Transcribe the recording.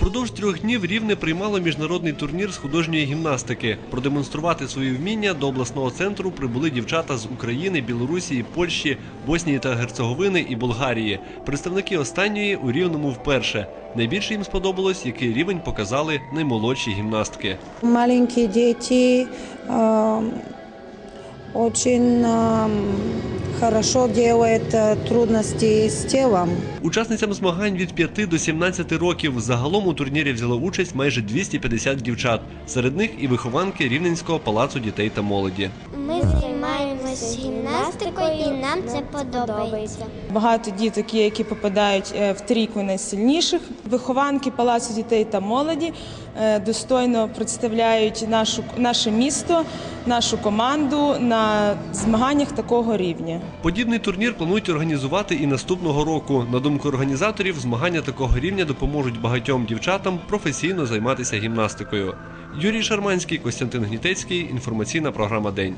Упродовж трьох днів рівне приймало міжнародний турнір з художньої гімнастики. Продемонструвати свої вміння до обласного центру прибули дівчата з України, Білорусі, Польщі, Боснії та Герцеговини і Болгарії. Представники останньої у рівному вперше. Найбільше їм сподобалось, який рівень показали наймолодші гімнастки. Маленькие дети э, очень э, хорошо делает э, трудности с телом. Учасницям змагань від 5 до 17 років загалом у турнірі взяло участь майже 250 дівчат. Серед них і вихованки Рівненського палацу дітей та молоді. Ми займаємось гімнастикою і нам це подобається. Багато діток є, які попадають е, в трійку найсильніших. Вихованки Палацу дітей та молоді е, достойно представляють нашу, наше місто, нашу команду на змаганнях такого рівня. Подібний турнір планують організувати і наступного року. На думку організаторів, змагання такого рівня допоможуть багатьом дівчатам професійно займатися гімнастикою. Юрій Шарманський, Костянтин Гнітецький. Інформаційна програма День.